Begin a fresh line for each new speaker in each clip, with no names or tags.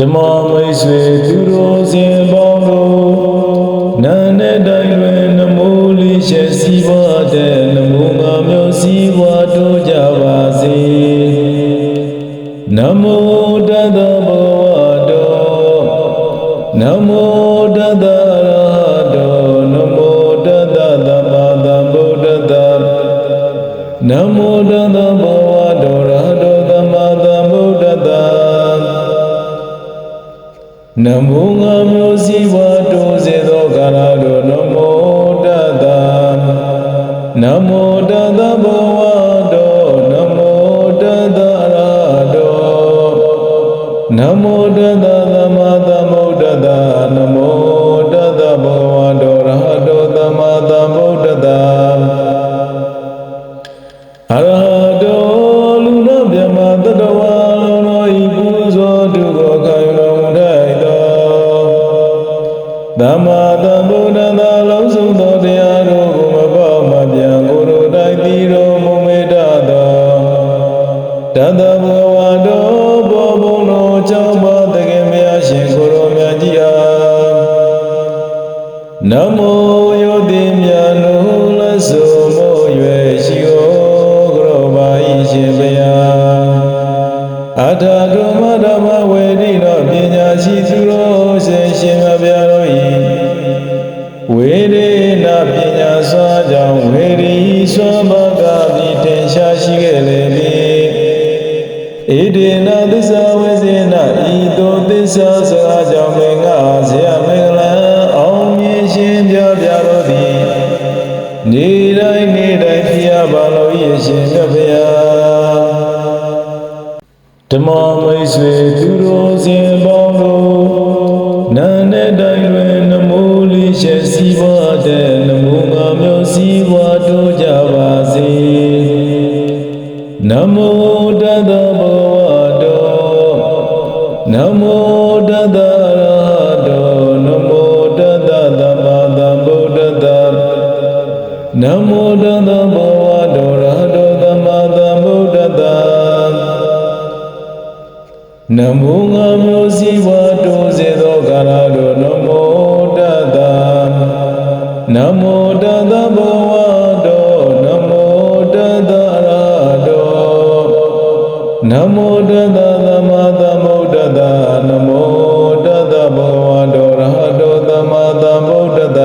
ဓမ္မမိတ်ဆွေသူတော်စင်ပေါင်းတို့နာနဲ့တိုင်းတွင်နမိုးလေးရှက်စီးပွားတဲ့နမိုးငါမျိုးစီးပွားတို့ကြပါစေနမောတတဘောဝတောနမောတတရဟတောနမောတတသမ္မာသမ္ဗုဒ္ဓတ္တနမောတတဘော နမောငါမျိုးစီဝါတိုးစေသောကာလတို့နမောတတနမောတတဘောဝတောနမောတတရတောနမောတတသမ္မာသ သမ္မာသမ္ဗုဒ္ဓသာလုံးစုံသောတရားတို့ကိုမပေါမပြန်ကိုယ်တို့တိုက်တည်တော်မူမေတ္တာသောတတဘဝတော်ဘောဘုံတော်ကြောင့်ပါတကယ်မြတ်ရှင်ကိုယ်တော်မြတ်ကြီးအားနမောယောတိမြတ်နုလဆုမောရွယ်ရှိဩကရောပါဤရှင်ဘုရားအထာဒုမဓမ္မဝေဒိနောပညာရှိသူတော်ရှင်ရှင် ရီစွာဘဂတိတင်ရှားရှိခဲ့လေပြီဣဒေနသစ္စာဝေစေနဤသို့သစ္စာစကားကြောင့်မင်္ဂဆရာမင်္ဂလံအောင်မြင်ရှင်ပြပြတော်သည်နေတိုင်းနေတိုင်းဖျားပါလို့ရရှင်မြတ်ဖျားဓမ္မမိတ်ဆွေသူတော်စင်ပေါင်း နမောတတဘောဝတောနမောတတရဟတောနမောတတသမ္မာသမ္ဗုဒ္ဓတ္တနမောတတဘောဝတောရဟတောသမ္မာသမ္ဗုဒ္ဓတ္တနမောငါမျိုးစီဝါတိုးစေသောကာလတို့နမောတတနမောတတဘောဝတော နမောတတသမ္မာသမ္ဗုဒ္ဓတ္တနမောတတဘောဝတောရဟတောသမ္မာသမ္ဗုဒ္ဓတ္တ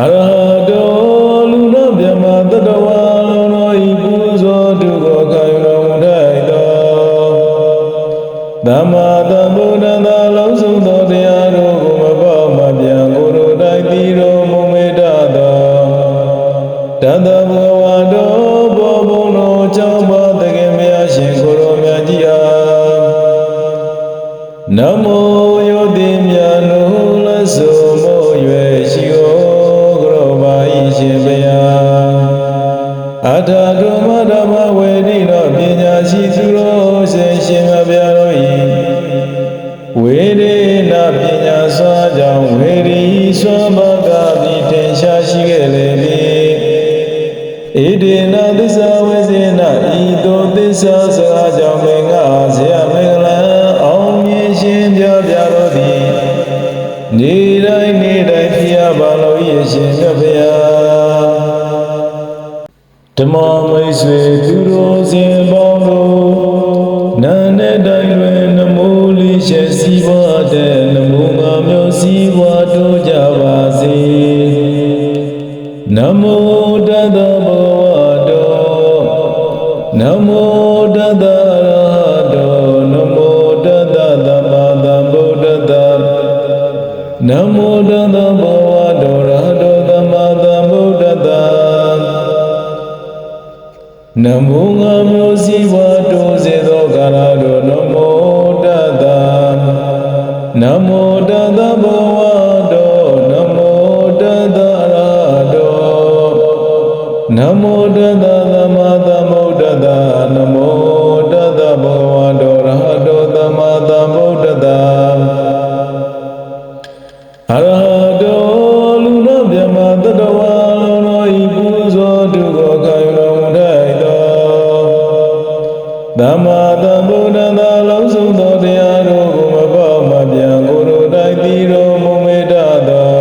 အရဟတောလူနာမြမတတဝါလုံးတော်ဤပူဇော်တုကိုခံယူတော်မူထိုက်သောသမ္မာသမ္မဓမ္မဝေဒိနောပညာရှိသူတော်ရှင်ရှင်မဗျာတို့ဤဝေဒေနပညာစွာကြောင့်ဝေရီစွာဘဂတိတင်ရှားရှိခဲ့လေပြီဣဒေနသစ္စာဝေစေနဤသို့သစ္စာစကားကြောင့်မင်္ဂဆရာမင်္ဂလံအောင်မြင်ရှင်ပြပြတော်သည်နေတိုင်းနေတိုင်းဖျားပါလို့ရရှင်မြတ်ဖျားဓ မ္မမိတ်ဆွေသူတော်စင်ပေါင်းတို့နာနဲ့တိုင်းတွင်နမိုးလေးရှက်စီးပွားတဲ့နမိုးငါမျိုးစီးပွားတို့ကြပါစေနမောတတဘော နမောငါမျိုးစီဝါတိုးစေသောကာလတို့နမောတတနမောတတဘောဝတောနမောတတရဟတောနမောတတသမ္မာသမ္ဗုဒ္ဓတ္တနမောတတဘောဝတောရဟတောသမ္မာသမ္ဗုဒ္ဓတ္သမ္မာသမ္ဗုဒ္ဓသာလုံးစုံသောတရားတို့ကိုမပေါ့မပြန်ကိုတို့တိုင်းတည်တော်မူမေတ္တာသော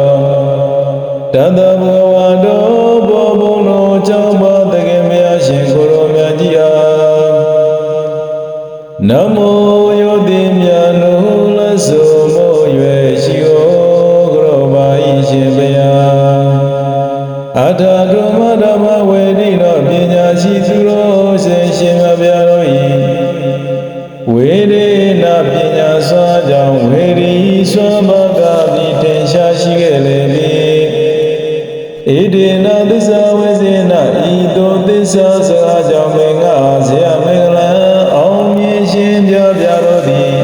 တသဘဝတော်ဘောဘုံတော်ကြောင့်ပါတကယ်မရရှင်ကိုရောမြတ်ကြီးအားနမောယောတိမြတ်နုလဆုမောရွယ်ရှိဩကရောပါဤရှင်ဘုရားအထာဓမ္မဓမ္မဝေဒိတော်ပညာရှိသ ဣဒေနသစ္စာဝေစေနဤသို့သစ္စာစကားကြောင့်မင်္ဂဆရာမင်္ဂလာအောင်မြင်ရှင်ပြပြတော်သည်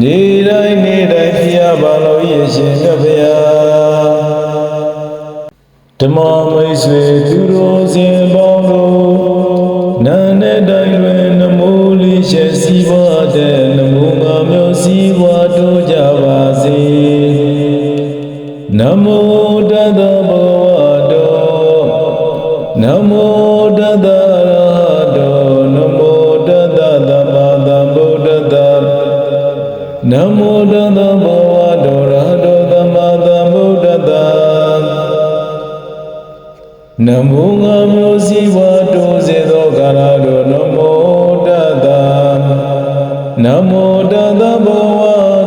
နေတိုင်းနေတိုင်းဖျားပါလို့ရရှင်မြတ်ဖျားဓမ္မမိတ်ဆွေသူတော်စင်ပေါင်းတို့နာနဲ့တိုင်းတွင်နမိုးလေးရှက်စီးပွားတဲ့နမိုးငါမျိုးစီးပွားတို့ကြပါစေနမောတတဘောတောန မောတတရဟတောနမောတတသမ္မာသမ္ဗုဒ္ဓတ္တနမောတတဘောတောရဟတောသမ္မာသမ္ဗုဒ္ဓတ္တနမောငါမျိုးစီဝါတိုးစေသောကာရတောနမောတတနမောတတဘော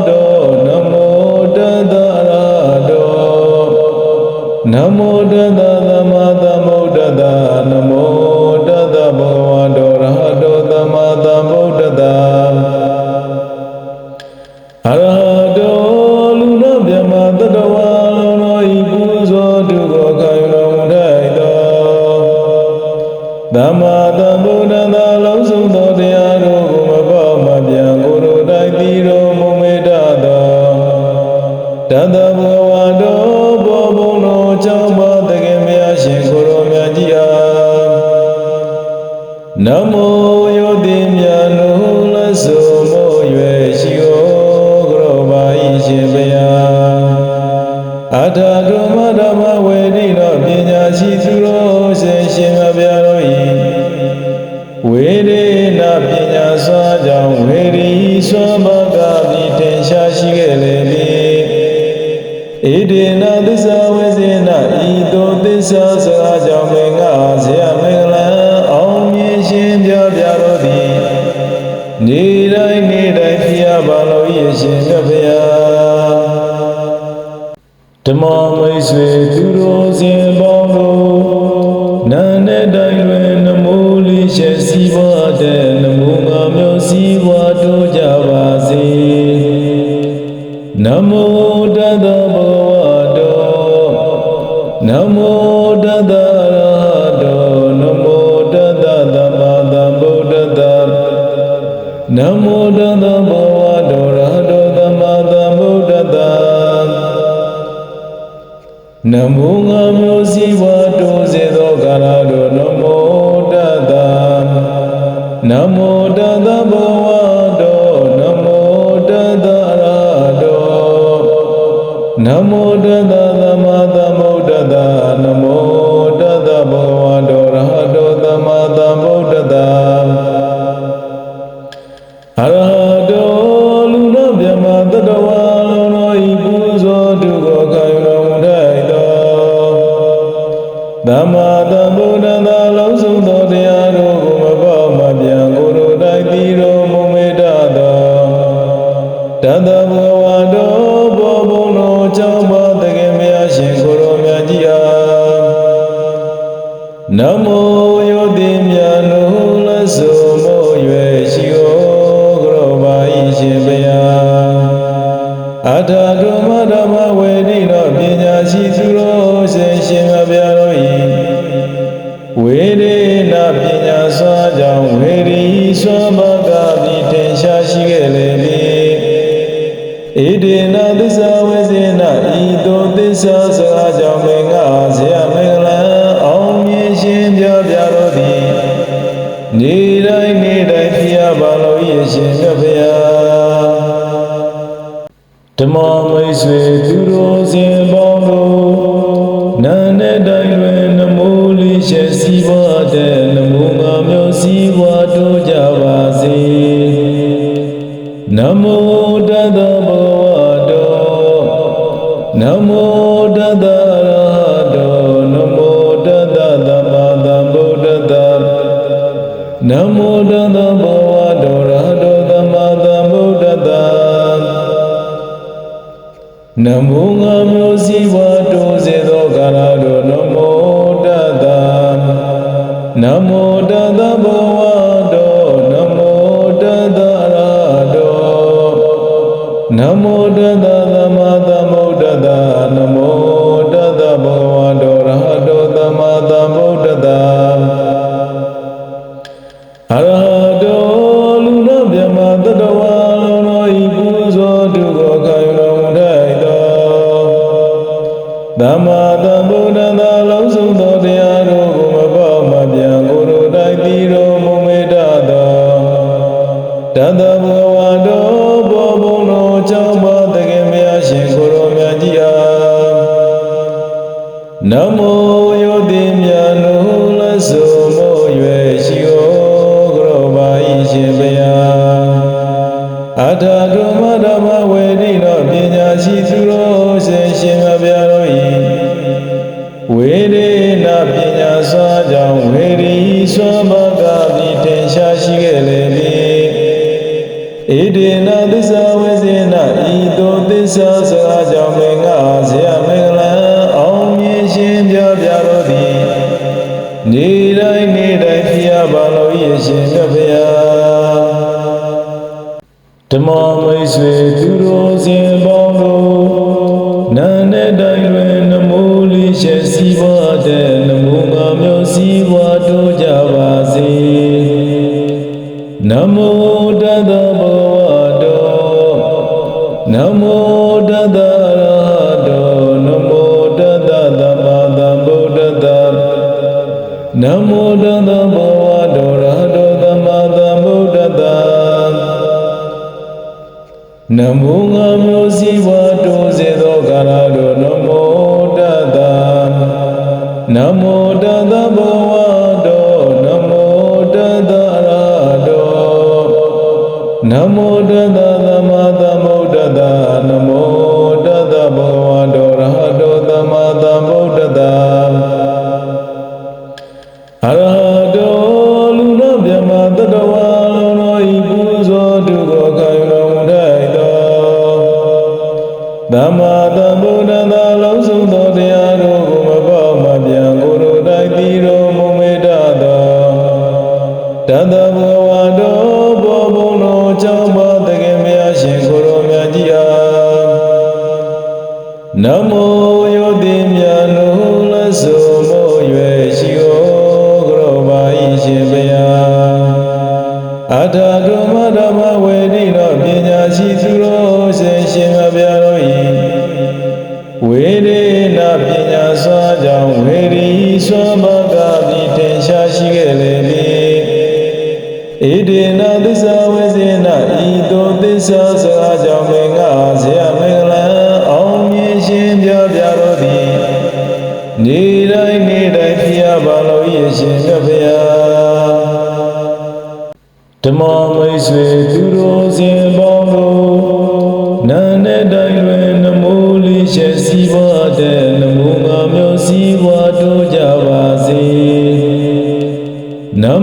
တောနမောတတရဟတောနမောတတသမ္မာသမ္ဗုဒ္ဓတ္တနမောတတဘောတောရဟတောသမ္မာသမ္ဗုဒ္ဓတ္တအရဟတောလူနာမြမတတဝါလုံးတော်ဤပူဇော်တုကိုခံယူတော်မူထိုက်သောသမ္မာသမ္ဗုဒ္ဓသာ ဆွေသူတော်စင်ပေါင်းတို့နာနဲ့တိုင်းတွင်နမိုးလေးရှက်စီးပွားတဲ့နမိုးငါမျိုးစီးပွားတို့ကြပါစေနမောတတဘောတောနမောတတရဟတောနမောတတသမ္မာသမ္ဗုဒ္ဓတ္တနမောတတဘောတော နမောငါမျိုးစီဝါတိုးစေသောကာရတောနမောတတနမောတတဘောတောနမောတတရဟတောနမောတတသမ္မာသမ္ဗုဒ္ဓတ္တနမောတတဘောတောရဟတောသမ္မာသမ္ဗုဒ္ဓတ္တအရဟ သမ္မာသမ္ဗုဒ္ဓသာလုံးစုံသောတရား နမောငါမောစီဝါတောစေသောကာလတောနမောတတနမောတတဘဝတောနမောတတရာတောနမောတတ Damada budada မောမိတ်ဆွေသူတို့စင်ပေါင်းတို့နာနဲ့တိုင်တွင်နမိုးလေးရှက်စီးပွားတဲ့နမိုးငါမျိုးစီးပွားတို့ကြပါစေနမိုးတသောဘဝတော်နမိုး နမောငါမျိုးစည်းဝါတိုးစေသောကာလတို့နမောတတနမောတတဘဝတော်နမောတတရာတော်နမောတတသမသမုဒ္ဒတာ Namada Buddha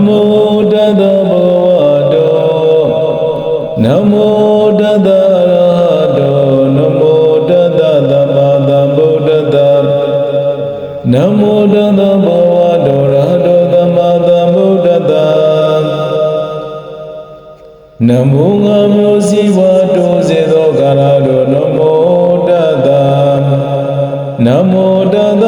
မောတတဘဝတောနမောတတရတောနမောတတသမ္မာသမ္ဗုဒ္ဓတနမောတတဘဝတောရတောသမ္မာသမ္ဗုဒ္ဓတနမောငါမျိုးစည်းဝါတောစေသောကာလတောနမောတတနမောတတ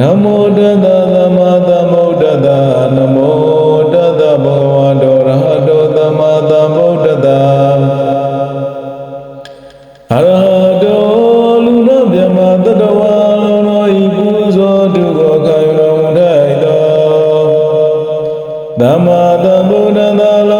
နမောတသသမ္မာသမ္ဗုဒ္ဓတနမောတသဘဂဝတောရဟတောသမ္မာသမ္ဗုဒ္ဓတအရဟတောလူနာမြမတတဝါလုံးတော်ဤပူဇော်သူကိုကာယလုံးထိုက်တော်သမ္မာသမ္ဗုဒ္ဓတလော